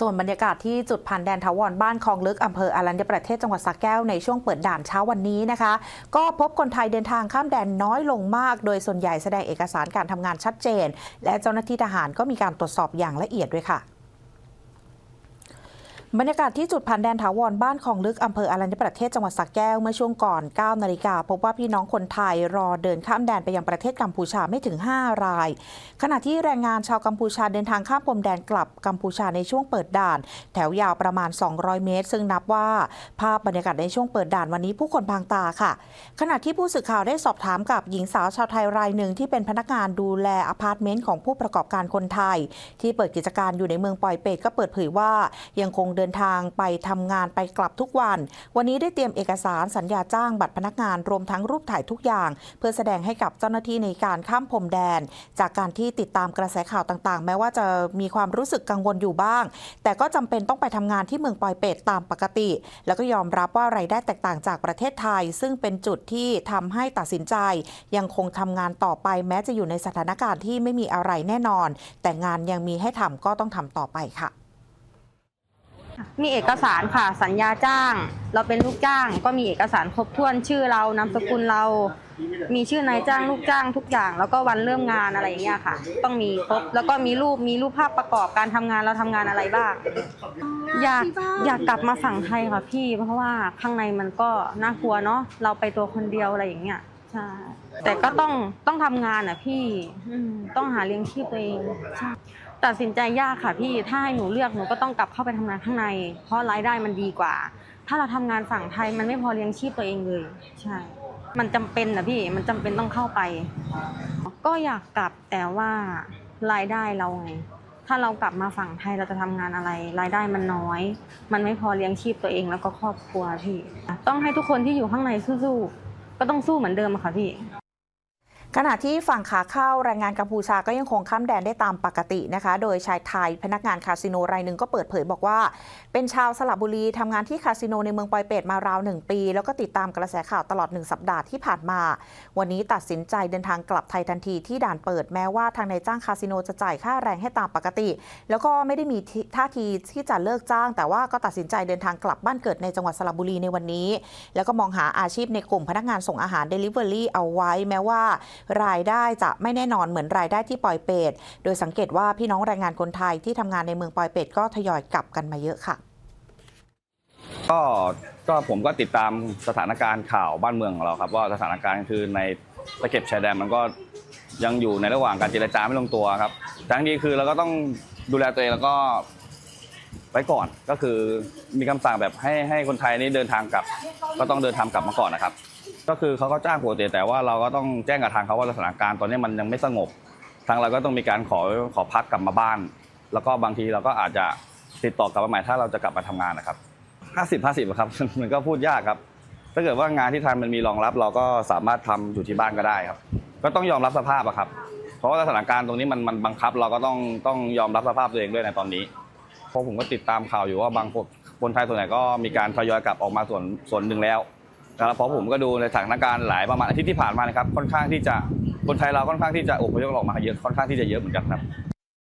ส่วนบรรยากาศที่จุดผ่านแดนทาวรบ้านคลองลึกอำเภออารัญญประเทศจังหวัดสระแก้วในช่วงเปิดด่านเช้าวันนี้นะคะ ก็พบคนไทยเดินทางข้ามแดนน้อยลงมาก โดยส่วนใหญ่แสดงเอกสารการทำงานชัดเจน และเจ้าหน้าที่ทหารก็มีการตรวจสอบอย่างละเอียดด้วยค่ะ บรรยากาศที่จุดผ่านแดนถาวรบ้านคลองลึกอำเภออารัญญประเทศจังหวัดสระแก้ว เมื่อช่วงก่อน 9 นาฬิกา พบว่าพี่น้องคนไทยรอเดินข้ามแดนไปยังประเทศกัมพูชาไม่ถึง 5 ราย ขณะที่แรงงานชาวกัมพูชาเดินทางข้ามพรมแดนกลับกัมพูชาในช่วงเปิดด่าน แถวยาวประมาณ 200 เมตร ซึ่งนับว่าภาพบรรยากาศในช่วงเปิดด่านวันนี้ผู้คนบางตาค่ะ ขณะที่ผู้สื่อข่าวได้สอบถามกับหญิงสาวชาวไทยรายหนึ่งที่เป็นพนักงานดูแลอพาร์ตเมนต์ของผู้ประกอบการคนไทย ที่เปิดกิจการอยู่ในเมืองปอยเปตก็เปิดเผยว่ายังคงเดินทางไปทำงานไปกลับทุกวัน วันนี้ได้เตรียมเอกสารสัญญาจ้างบัตรพนักงานรวมทั้งรูปถ่ายทุกอย่าง เพื่อแสดงให้กับเจ้าหน้าที่ในการข้ามพรมแดน จากการที่ติดตามกระแสข่าวต่างๆ แม้ว่าจะมีความรู้สึกกังวลอยู่บ้าง แต่ก็จำเป็นต้องไปทำงานที่เมืองปอยเปตตามปกติ แล้วก็ยอมรับว่ารายได้แตกต่างจากประเทศไทย ซึ่งเป็นจุดที่ทำให้ตัดสินใจ ยังคงทำงานต่อไป แม้จะอยู่ในสถานการณ์ที่ไม่มีอะไรแน่นอน แต่งานยังมีให้ทำก็ต้องทำต่อไปค่ะ มีเอกสารค่ะสัญญาจ้าง เราเป็นลูกจ้าง ก็มีเอกสารครบถ้วนชื่อเรานามสกุลเรา มีชื่อนายจ้างลูกจ้างทุกอย่าง แล้วก็วันเริ่มงานอะไรอย่างเงี้ยค่ะ ต้องมีครบแล้วก็มีรูปมีรูปภาพประกอบการทำงานเราทำงานอะไรบ้าง อยากอยากกลับมาฝั่งไทยค่ะพี่ เพราะว่าข้างในมันก็น่ากลัวเนาะเราไปตัวคนเดียวอะไรอย่างเงี้ยใช่แต่ก็ต้องต้องทำงานอะพี่อืมต้องหาเลี้ยงชีพตัวเองใช่ ตัดสินใจยากค่ะพี่ ถ้าให้หนูเลือกหนูก็ต้องกลับเข้าไปทำงานข้างใน เพราะรายได้มันดีกว่า ถ้าเราทำงานฝั่งไทยมันไม่พอเลี้ยงชีพตัวเองเลย ใช่ มันจำเป็นนะพี่ มันจำเป็นต้องเข้าไป ก็อยากกลับแต่ว่ารายได้เราไง ถ้าเรากลับมาฝั่งไทยเราจะทำงานอะไร รายได้มันน้อย มันไม่พอเลี้ยงชีพตัวเองแล้วก็ครอบครัวพี่ ต้องให้ทุกคนที่อยู่ข้างในสู้ๆ ก็ต้องสู้เหมือนเดิมค่ะพี่ ขณะที่ฝั่งขาเข้าแรงงานกัมพูชาก็ยังคงข้ามแดนได้ตามปกตินะคะ โดยชายไทยพนักงานคาสิโนรายหนึ่งก็เปิดเผยบอกว่า เป็นชาวสระบุรีทำงานที่คาสิโนในเมืองปอยเปตมาราวหนึ่งปี แล้วก็ติดตามกระแสข่าวตลอดหนึ่งสัปดาห์ที่ผ่านมา วันนี้ตัดสินใจเดินทางกลับไทยทันทีที่ด่านเปิดแม้ว่าทางนายจ้างคาสิโนจะจ่ายค่าแรงให้ตามปกติ แล้วก็ไม่ได้มีท่าทีที่จะเลิกจ้าง แต่ว่าก็ตัดสินใจเดินทางกลับบ้านเกิดในจังหวัดสระบุรีในวันนี้ แล้วก็มองหาอาชีพในกลุ่มพนักงานส่งอาหาร Delivery เอาไว้แม้ว่ารายได้จะไม่แน่นอนเหมือนรายได้ที่ปอยเปตโดยสังเกตว่าพี่น้องแรงงานคนไทยที่ทำงานในเมืองปอยเปตก็ทยอยกลับกันมาเยอะค่ะ ก็ก็ผมก็ติดตามสถานการณ์ข่าวบ้านเมืองของเราครับ ว่าสถานการณ์คือในตะเข็บชายแดนมันก็ยังอยู่ในระหว่างการเจรจาไม่ลงตัวครับทั้งนี้คือเราก็ต้องดูแลตัวเองแล้วก็ไว้ก่อนก็คือมีคำสั่งแบบให้ให้คนไทยนี่เดินทางกลับ ก็ต้องเดินทางกลับมาก่อนนะครับ ก็คือเขาก็จ้างปกติแต่ว่าเราก็ต้องแจ้งกับทางเขาว่าสถานการณ์ตอนนี้มันยังไม่สงบ ทางเราก็ต้องมีการขอขอพักกลับมาบ้าน แล้วก็บางทีเราก็อาจจะติดต่อกลับมาใหม่ถ้าเราจะกลับมาทำงานนะครับห้าสิบห้าสิบครับมันก็พูดยากครับ ถ้าเกิดว่างานที่ทำมันมีรองรับ เราก็สามารถทำอยู่ที่บ้านก็ได้ครับ ก็ต้องยอมรับสภาพอะครับ เพราะว่าสถานการณ์ตรงนี้มันมันบังคับ เราก็ต้องต้องยอมรับสภาพตัวเองด้วยในตอนนี้เพราะผมก็ติดตามข่าวอยู่ว่าบางคนคนไทยส่วนใหญ่ก็มีการทยอยกลับออกมาส่วนส่วนหนึ่งแล้ว นะครับเพราะผมก็ดูในสถานการณ์หลายประมาณอาทิตย์ที่ผ่านมานะครับค่อนข้างที่จะคนไทยเราค่อนข้างที่จะอพยพออกมาเยอะค่อนข้างที่จะเยอะเหมือนกันครับ